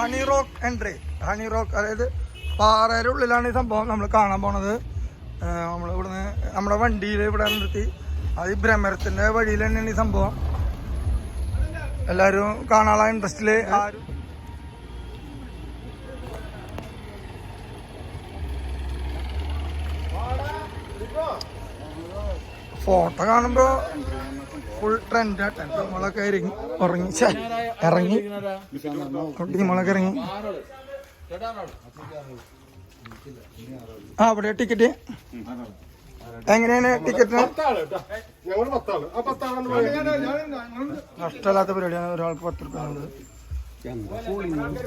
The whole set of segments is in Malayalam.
Honey rock entry honey rock അതായത് പാറയുടെ ഉള്ളിലാണ് ഈ സംഭവം നമ്മൾ കാണാൻ പോണത്. നമ്മൾ ഇവിടുന്ന് നമ്മുടെ വണ്ടിയിൽ ഇവിടെ നിർത്തി. അത് ഈ ഭ്രമരത്തിന്റെ വഴിയിൽ തന്നെയാണ് ഈ സംഭവം. എല്ലാവരും കാണാനുള്ള ഇൻട്രസ്റ്റിൽ ആരും ഫോട്ടോ കാണുമ്പോ ഫുൾ ട്രെൻഡ് ടീമുകളൊക്കെ ഇറങ്ങി ഉറങ്ങി. ഇറങ്ങി. ടീമുകളൊക്കെ ഇറങ്ങി. ആ അവിടെ ടിക്കറ്റ് എങ്ങനെയാണ് പത്താളെന്ന് നഷ്ടമില്ലാത്ത പരിപാടിയാണ്. ഒരാൾക്ക് പത്ത് രൂപ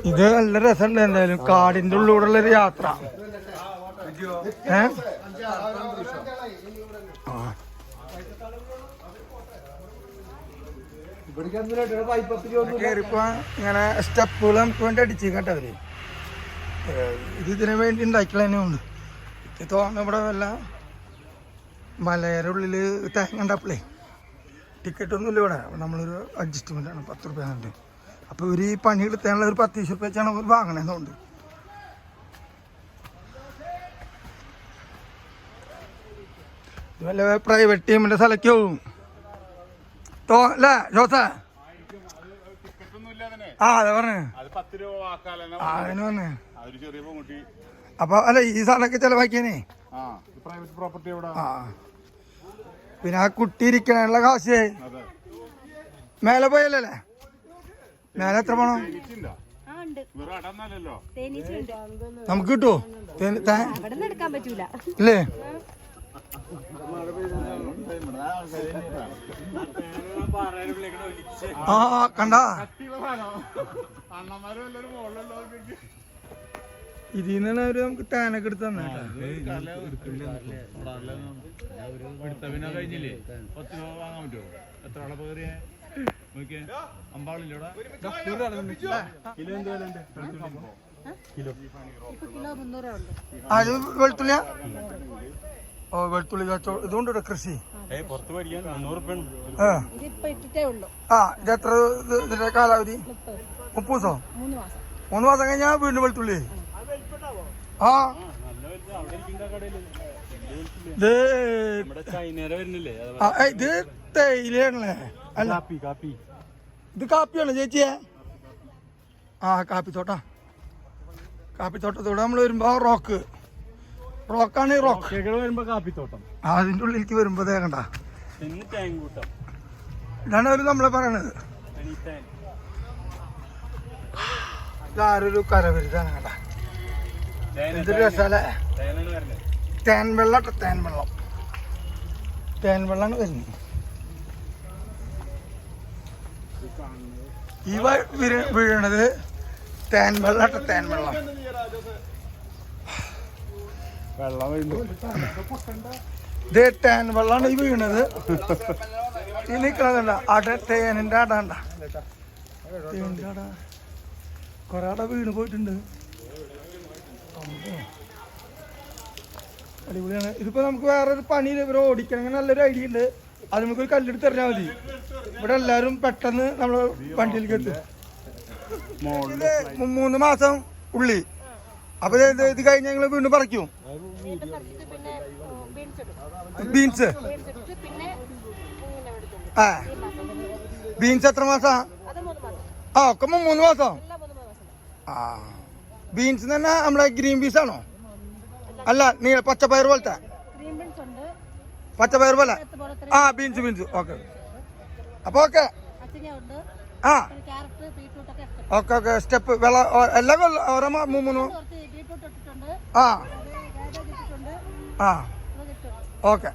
ഇത് നല്ല രസമുണ്ട് എന്തായാലും. കാടിന്റെ ഉള്ളിലൂടെയുള്ള ഒരു യാത്ര. ഏ? ആ. ഇങ്ങനെ സ്റ്റെപ്പുകൾ നമുക്ക് വേണ്ടി അടിച്ചു കേട്ടോ അവർ. ഇത് ഇതിനു വേണ്ടി ഉണ്ടാക്കിയുള്ള തന്നെ ഉണ്ട് ഇത് തോന്നുന്നു ഇവിടെ വല്ല മലയുടെ ഉള്ളിൽ തേങ്ങ ഉണ്ടാപ്പിളേ. ടിക്കറ്റ് ഒന്നുമില്ല ഇവിടെ. നമ്മളൊരു അഡ്ജസ്റ്റ്മെന്റ് ആണ്. പത്ത് റുപ്യ അപ്പൊ ഇവർ ഈ പണി എടുത്താനുള്ള ഒരു പത്ത് റുപ്യ വെച്ചാണ് ഒരു വാങ്ങണേന്നുണ്ട്. വല്ല പ്രൈവറ്റ് ടീമിന്റെ സ്ഥലക്ക് തോ അല്ലേ ജോസ? ആ അതെ പറഞ്ഞു. അതിന് അപ്പൊ അല്ല ഈ സാധനൊക്കെ ചെലവാക്കിയേ ആ. പിന്നെ ആ കുട്ടി ഇരിക്കണുള്ള കാശ്. മേലെ പോയല്ലേ മേലെ എത്ര പോണോ? നമുക്ക് കിട്ടുമോ തേ- ആ കണ്ടാ? ഇതിൽ നിന്നാണ് അവർ നമുക്ക് ടാനൊക്കെ എടുത്ത് തന്നെ പിന്നെ കഴിഞ്ഞില്ലേ? പത്ത് രൂപ വാങ്ങാൻ പറ്റുമോ? എത്ര കയറിയ? അത് വെളുത്തുള്ളിയാ? ഓ വെളുത്തുള്ളി കച്ചവടം ഇതുകൊണ്ട് കൃഷി. ആ. ഇതിപ്പോ ഇട്ടിട്ടേ ഉള്ളൂ. ആ ഇത് എത്ര ഇതിന്റെ കാലാവധി? മുപ്പത് ദിവസം? മൂന്ന് മാസം. കഴിഞ്ഞാൽ വീണ്ടും വെളുത്തുള്ളി? ആ. ഇത് നമ്മുടെ ചൈനയുടെ വരുന്നില്ലേ? ആ, ഇത് തേയിലയാണല്ലേ? അല്ല. കാപ്പി കാപ്പി. ഇത് കാപ്പിയാണ് ചേച്ചിയെ? ആ കാപ്പിത്തോട്ട. കാപ്പിത്തോട്ടത്തോടെ നമ്മൾ വരുമ്പോ റോക്ക്. റോക്കാണ് റോക്ക്. വരുമ്പോ കാപ്പിത്തോട്ടം. അതിന്റെ ഉള്ളിലേക്ക് വരുമ്പോ ദേ കണ്ട. തെങ്ങ് തേങ്ങ ഇതാണ് അവർ നമ്മളെ പറയണത്. ഇതാരൊരു കരവരുതാണ് കണ്ട. എന്ത് വരുന്നത്? തേൻ വെള്ളം തേൻ വെള്ളം. തേൻ വെള്ളമാണ് വരുന്നത്. ഈ വ- വീഴണത് തേൻ വെള്ളം തേൻ വെള്ളം. വെള്ളം ഇത് തേൻ വെള്ളമാണ് ഈ വീണത്. ഈ നിക്കണതല്ല അട തേനിന്റെ അടണ്ട തേനിന്റെ അട. കൊറേ അട വീണ് പോയിട്ടുണ്ട്. അടിപൊളിയാണ്. ഇതിപ്പോ നമുക്ക് വേറൊരു പണിയില്ല. ഇവരെ ഓടിക്കണമെങ്കിൽ നല്ലൊരു ഐഡിയ ഉണ്ട്. അത് നമുക്ക് ഒരു കല്ലെടുത്ത് എറിഞ്ഞാൽ മതി. ഇവിടെ എല്ലാരും പെട്ടെന്ന് നമ്മൾ വണ്ടിയിലേക്ക് എത്തും. മൂന്ന് മാസം ഉള്ളി. അപ്പൊ ഇത് കഴിഞ്ഞ ഞങ്ങൾ വീണ്ടും പറിക്കും. ബീൻസ്. ആ. ബീൻസ് എത്ര മാസാ? മൂന്ന് ആ ഒക്കെ മൂന്ന് മാസം. മൂന്ന് ആ. ബീൻസ് തന്നെ നമ്മളെ ഗ്രീൻ പീസ് ആണോ? അല്ല നീ പച്ചപ്പയർ പോലത്തെ. പച്ചപ്പയർ പോലെ. ആ ബീൻസ് ബീൻസ്. ഓക്കെ. അപ്പൊ ഓക്കെ. ആ. Okay okay. സ്റ്റെപ്പ് വെള്ളം എല്ലാം ഓരോ മൂന്ന് ഇട്ടിട്ടുണ്ട് ആ. ആ. ഓക്കെ.